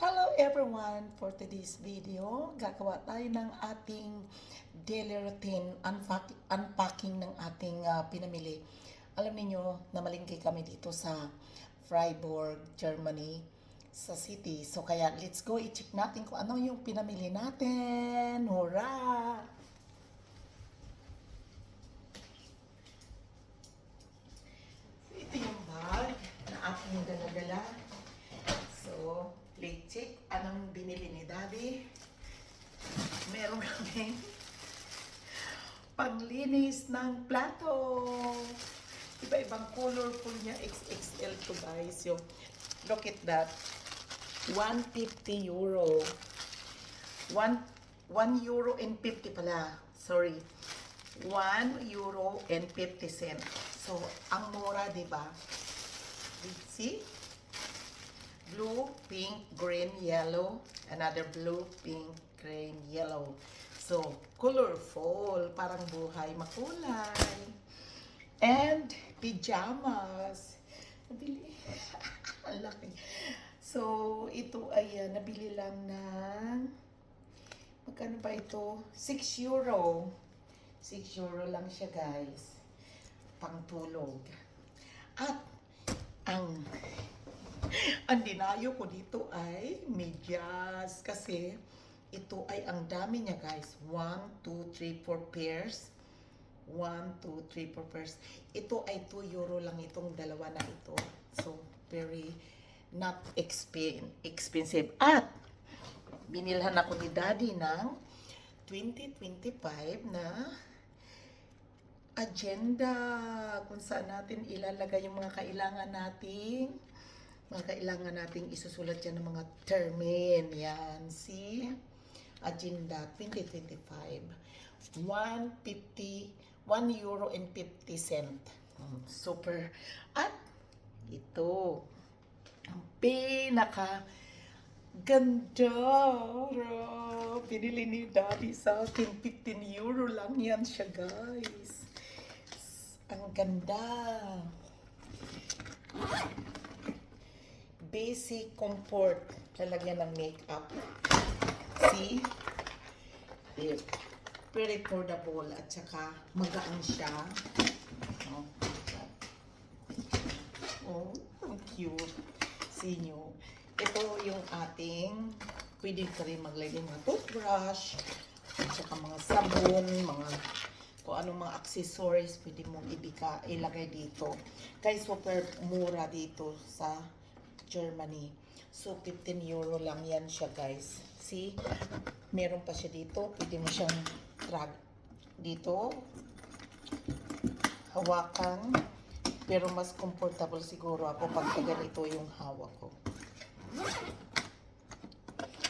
Hello everyone! For today's video, gagawa tayo ng ating daily routine unpack, unpacking ng ating ah, pinamili. Alam niyo na malingki kami dito sa Freiburg, Germany, sa city. So kaya let's go, i-check natin kung ano yung pinamili natin. Hurra! Ito yung bag na aking dala-dala. So, let's check anong binili ni Daddy. Meron kami panglinis ng plato. Iba-ibang colorful niya. XXL to guys. Yung, look at that. 150 euro. 1, 1 euro and 50 pala. Sorry. 1 euro and 50 cent. So, ang mura, di ba? See? Blue, pink, green, yellow, another blue, pink, green, yellow. So, colorful, parang buhay makulay. And pajamas. Nabili. Ang laki. So, ito ay nabili lang ng magkano ba ito? 6 euro. 6 euro lang siya, guys. Pangtulog. At ang ang dinayo ko dito ay medyas kasi ito ay ang dami niya guys. 1, 2, 3, 4 pairs. 1, 2, 3, 4 pairs. Ito ay 2 euro lang itong dalawa na ito. So, very not expen expensive. At, binilhan ako ni daddy ng 2025 na agenda kung saan natin ilalagay yung mga kailangan nating mga kailangan nating isusulat yan ng mga termin. Yan, see? Agenda 2025. 150, 1 euro and 50 cent. Mm, Super. At ito, ang pinaka ganda. Pinili ni Daddy sa akin. 15 euro lang yan siya, guys. Ang ganda. Basic comfort lalagyan ng makeup. See? There. Very portable at saka magaan siya. Oh, oh ang cute. See nyo? Ito yung ating pwede ka rin maglagay ng toothbrush at saka mga sabon, mga kung anong mga accessories pwede mong ibika, ilagay dito. Guys, super mura dito sa Germany. So, 15 euro lang yan siya, guys. See? Meron pa siya dito. Pwede mo siyang drag dito. Hawakan. Pero mas comfortable siguro ako pag ganito yung hawak ko.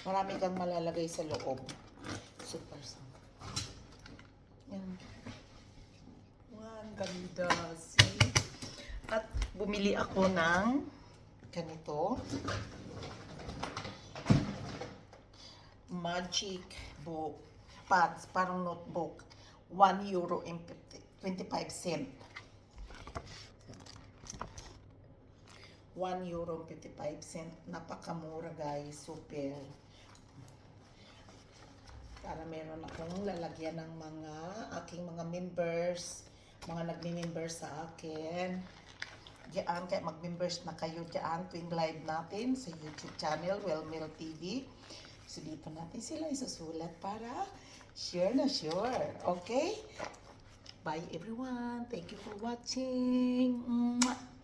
Marami kang malalagay sa loob. Super sound. Yan. Wow, ganda. See? At bumili ako ng ganito. Magic book. Pads, parang notebook. 1 euro and 50 25 cent. 1 euro and 55 cent. Napakamura guys. Super. Para meron akong lalagyan ng mga aking mga members. Mga nagmi-member sa akin. Diyan, kaya mag-members na kayo diyan tuwing live natin sa YouTube channel, Wellmill TV. So, dito natin sila isusulat para sure na sure. Okay? Bye everyone. Thank you for watching. Mwah!